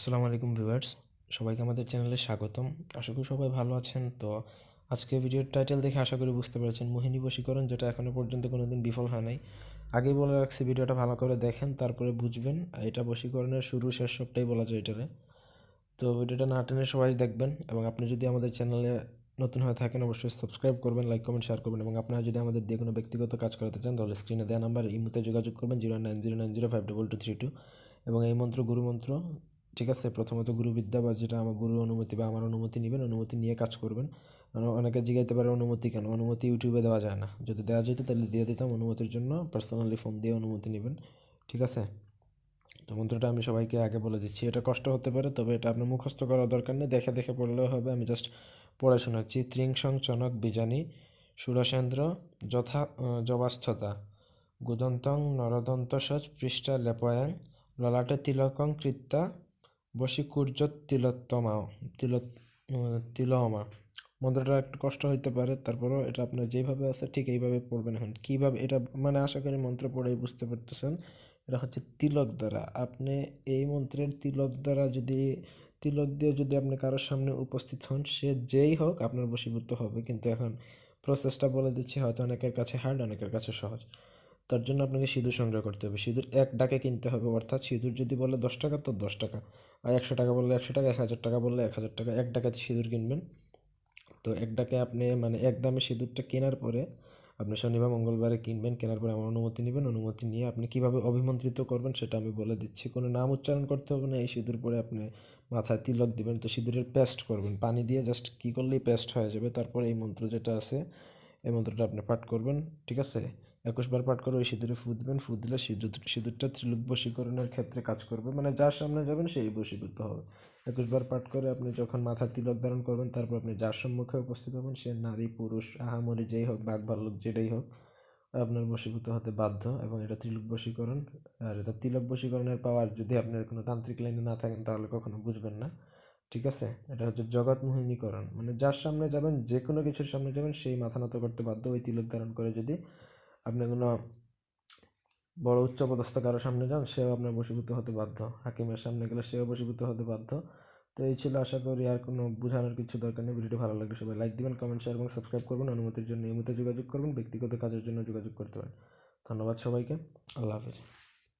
আসসালামু আলাইকুম ভিউয়ার্স, সবাইকে আমাদের চ্যানেলে স্বাগতম। আশা করি সবাই ভালো আছেন। তো আজকে ভিডিওর টাইটেল দেখে আশা করি বুঝতে পেরেছেন মোহিনী বশীকরণ, যেটা এখনও পর্যন্ত কোনো দিন বিফল হয় নাই। আগেই বলে রাখছি, ভিডিওটা ভালো করে দেখেন, তারপরে বুঝবেন। আর এটা বশীকরণের শুরু শেষ সবটাই বলা যায় এটারে তো ভিডিওটা না টেনে সবাই দেখবেন, এবং আপনি যদি আমাদের চ্যানেলে নতুন হয়ে থাকেন, অবশ্যই সাবস্ক্রাইব করবেন, লাইক, কমেন্ট, শেয়ার করবেন, এবং আপনারা যদি আমাদের দিয়ে কোনো ব্যক্তিগত কাজ করাতে চান, তাহলে স্ক্রিনে দেওয়া নাম্বার ইমুতে যোগাযোগ করবেন, zero nine zero nine zero five double two three two. এবং এই মন্ত্র গুরু মন্ত্র ঠিক আছে, প্রথমত গুরুবিদ্যা বা যেটা আমার গুরুর অনুমতি বা আমার অনুমতি নেবেন, অনুমতি নিয়ে কাজ করবেন। অনেকে জিগাইতে পারে অনুমতি কেন? অনুমতি ইউটিউবে দেওয়া যায় না। যদি দেওয়া যেত তাহলে দিয়ে দিতাম, অনুমতির জন্য পার্সোনালি ফোন দিয়ে অনুমতি নেবেন। ঠিক আছে? তো মন্ত্রটা আমি সবাইকে আগে বলে দিচ্ছি, এটা কষ্ট হতে পারে, তবে এটা আপনার মুখস্থ করার দরকার নেই। দেখে দেখে পড়লেও হবে। আমি জাস্ট পড়ে শোনাচ্ছি। ত্রিংসং চনক বীজানি সুরসেন্দ্র, যথা জবাস্থতা, গুদন্তং নরদন্তসজ পৃষ্ঠা লেপয়াং, ললাটে তিলকং কৃত্তা বশীকুর্য তিলোত্তমা তিল তিলমা মন্ত্রটা একটু কষ্ট হইতে পারে, তারপরও এটা আপনার যেভাবে আছে ঠিক এইভাবে পড়বেন এখন। কীভাবে এটা মানে আশা করি মন্ত্র পড়েই বুঝতে পারতেছেন। এটা হচ্ছে তিলক দ্বারা। আপনি এই মন্ত্রের তিলক দ্বারা যদি, তিলক দিয়ে যদি আপনি কারোর সামনে উপস্থিত হন, সে যেই হোক আপনার বশীভূত হবে। কিন্তু এখন প্রসেসটা বলে দিচ্ছি, হয়তো অনেকের কাছে হার্ড অনেকের কাছে সহজ। তার জন্য আপনাকে সিঁদুর সংগ্রহ করতে হবে। সিঁদুর এক ডাকে কিনতে হবে, অর্থাৎ সিঁদুর যদি বলে দশ টাকা, তো দশ টাকা। আর একশো টাকা বললে একশো টাকা, এক হাজার টাকা বললে এক হাজার টাকা। এক ডাকাতে সিঁদুর কিনবেন। তো এক ডাকে আপনি মানে এক দামে সিঁদুরটা কেনার পরে আপনি শনিবার, মঙ্গলবারে কিনবেন, কেনার পরে আমার অনুমতি নেবেন। অনুমতি নিয়ে আপনি কীভাবে অভিমন্ত্রিত করবেন সেটা আমি বলে দিচ্ছি। কোনো নাম উচ্চারণ করতে হবে না, এই সিঁদুর পরে আপনি মাথায় তিলক দিবেন। তো সিঁদুরের পেস্ট করবেন। পানি দিয়ে জাস্ট কী করলেই পেস্ট হয়ে যাবে। তারপরে এই মন্ত্র যেটা আছে এই মন্ত্রটা আপনি পাঠ করবেন, ঠিক আছে? একুশবার পাঠ করে ওই সিঁদুরে ফু দিবেন, ফু দিলে সিঁদুর, সিঁদুরটা ত্রিলোক বশীকরণের ক্ষেত্রে কাজ করবে মানে যার সামনে যাবেন সেই বশীভূত হবে। একুশবার পাঠ করে আপনি যখন মাথা তিলক ধারণ করবেন, তারপর আপনি যার সম্মুখে উপস্থিত হবেন, সে নারী, পুরুষ, আহামরি, যেই হোক বাঘ ভাল্লুক যেটাই হোক, আপনার বশীভূত হতে বাধ্য এবং এটা ত্রিলোক বশীকরণ আর এটা তিলক বশীকরণের পাওয়ার যদি আপনার কোনো তান্ত্রিক লাইনে না থাকেন, তাহলে কখনো বুঝবেন না। ঠিক আছে? এটা হচ্ছে জগৎ মোহিনীকরণ। মানে যার সামনে যাবেন, যে কোনো কিছুর সামনে যাবেন, সেই মাথা নত করতে বাধ্য ওই তিলক ধারণ করে যদি আপনি কোনো বড় উচ্চপদস্থ কারোর সামনে যান, সেও আপনার বশীভূত হতে বাধ্য। হাকিমের সামনে গেলে সেও বশীভূত হতে বাধ্য। তো এই ছিল আশা করি আর কোনো বোঝানোর কিছু দরকার নেই। ভিডিওটি ভালো লাগলে সবাই লাইক দিবেন কমেন্ট শেয়ার এবং সাবস্ক্রাইব করবেন। অনুমতির জন্য এই যোগাযোগ করবেন, ব্যক্তিগত কাজের জন্য যোগাযোগ করতে পারেন। ধন্যবাদ সবাইকে। আল্লাহ হাফেজ।